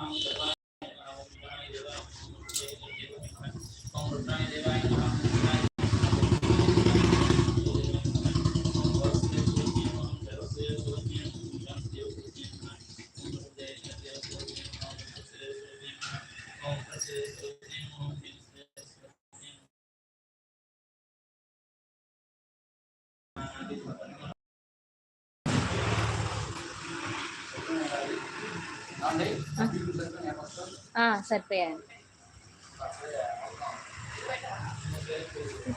out of. సరిపోయాను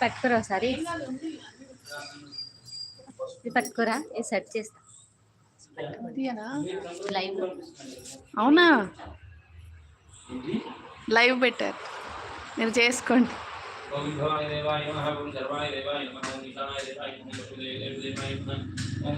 పట్టుకోరా ఒకసారి. పట్టుకోరా ఇది సెట్ చేస్తా. లైవ్. అవునా? లైవ్ పెట్టారు. మీరు చేసుకోండి. ఓం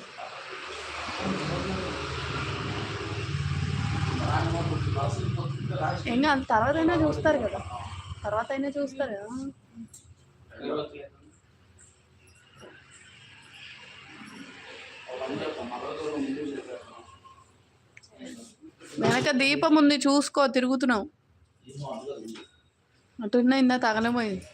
ఇంకా తర్వాత అయినా చూస్తారు కదా. తర్వాత అయినా చూస్తారు కదా. వెనక దీపం ఉంది చూసుకో తిరుగుతున్నావు. అటున్న ఇందా తగలబోయింది.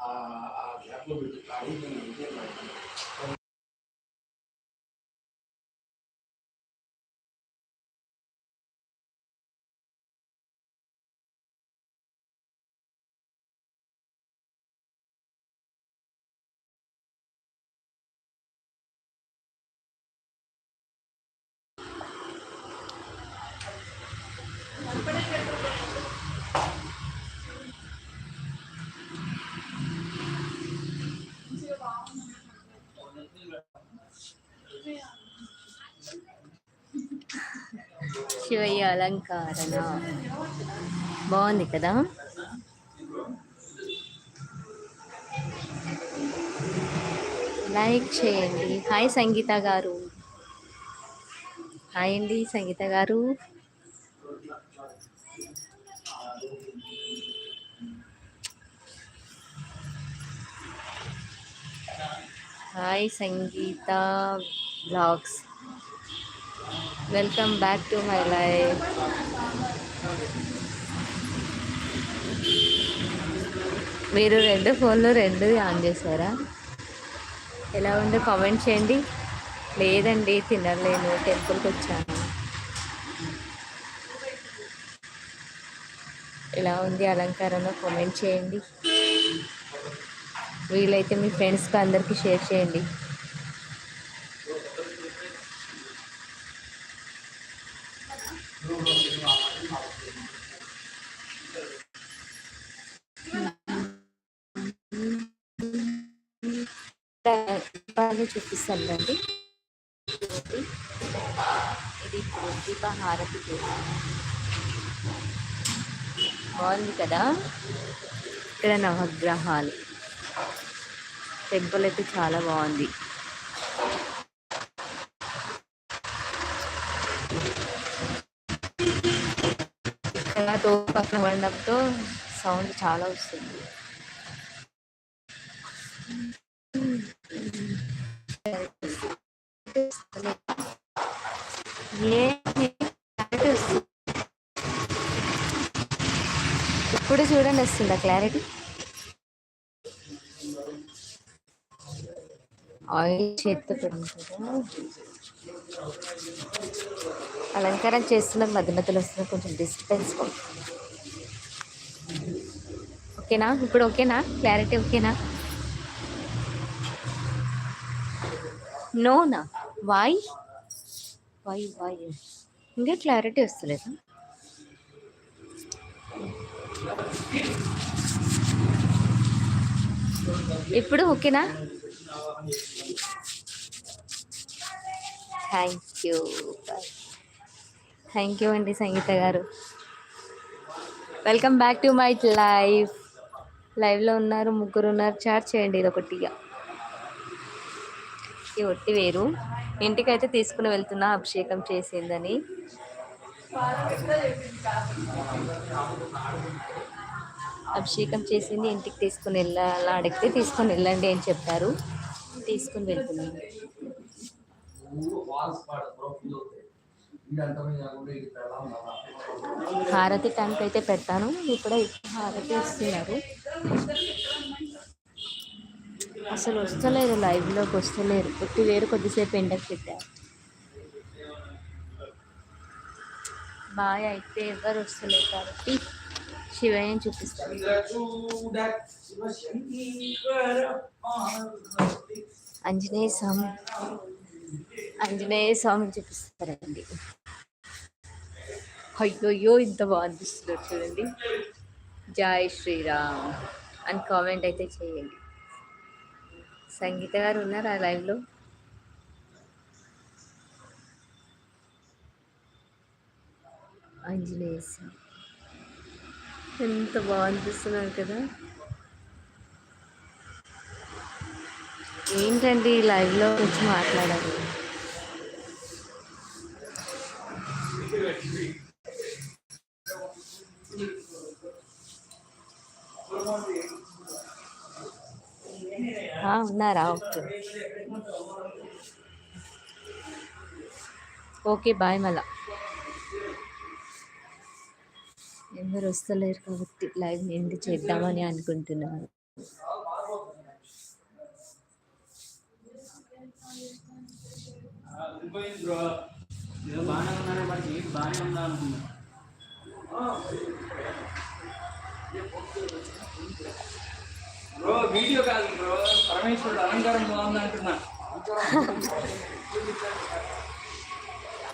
Uh, I have a little. Shivayya అలంకారణ బాగుంది కదా? లైక్ చేయండి. హాయ్ సంగీత గారు. హాయ్ అండి సంగీత గారు. Hi Sangeetha blogs welcome back to my life మీరు రెండు ఫోన్లు రెండు ఆన్ చేశారా? ఎలా ఉందో? కామెంట్ చేయండి. లేదండి తినలేను టెంపుల్కి వచ్చాను. ఎలా ఉంది? అలంకారంలో కామెంట్ చేయండి. వీలైతే మీ ఫ్రెండ్స్కి అందరికీ షేర్ చేయండి. బాగా చూపిస్తానండి ఇది దీపహారతి బాగుంది కదా? ఇక్కడ నవగ్రహాలు. టెంపుల్ అయితే చాలా బాగుంది. ఇక్కడ తోపు పక్కన పడినప్పుడు సౌండ్ చాలా వస్తుంది. ఇప్పుడు చూడండి వస్తుందా క్లారిటీ ఆయిల్ చేతితో పెరుగుతుందా అలంకారం చేస్తున్న మధ్య మధ్యలో వస్తున్న కొంచెం డిస్టర్బెన్స్ ఓకేనా? ఇప్పుడు ఓకేనా? క్లారిటీ ఓకేనా? నోనా? వాయ్ వాయ్ వాయ్ ఇంకా క్లారిటీ వస్తలేదు? ఇప్పుడు ఓకేనా? Thank you. థ్యాంక్ యూ అండి సంగీత గారు. Welcome back to my life. లైవ్లో ఉన్నారు ముగ్గురు ఉన్నారు. చాట్ చేయండి ఇది ఒకటిగా ఈ ఒట్టి వేరు. ఇంటికైతే తీసుకుని వెళ్తున్నా అభిషేకం చేసిందని. అభిషేకం చేసింది ఇంటికి తీసుకుని వెళ్ళాలా అడిగితే తీసుకొని వెళ్ళండి అని చెప్పారు. తీసుకుని వెళ్తున్నాను. హారతి టైంకి అయితే పెడతాను. ఇప్పుడు హారతి ఇస్తున్నారు. అసలు వస్తలేరు లైవ్లోకి వస్తలేరు కొద్ది వేరు కొద్దిసేపు ఎండకు పెట్టారు బాగా అయితే ఎవరు వస్తలేరు కాబట్టి శివయ్యని చూపిస్తారు ఆంజనేయ స్వామి. ఆంజనేయ స్వామి చూపిస్తారండి. అయ్యోయ్యో ఇంత బాగా చూడండి. జై శ్రీరామ్ అని కామెంట్ అయితే చేయండి. సంగీత గారు ఉన్నారు ఆ లైవ్లో? ఆంజనేయ స్వామి. ఎంత బాగనిపిస్తున్నారు కదా. ఏంటండి లైవ్లో వచ్చి మాట్లాడాలి ఉన్నారా? ఓకే. ఓకే బాయ్ మళ్ళా. ఎవరు వస్తలేరు కాబట్టి లైవ్ ఎండ్ చేద్దామని అనుకుంటున్నాను. బ్రో. ఏదో బాగానే ఉన్నానే మరి నీకు బాగానే ఉందా అనుకున్నా బ్రో వీడియో కాదు బ్రో పరమేశ్వరుడు అలంకారం బాగుంది అంటున్నా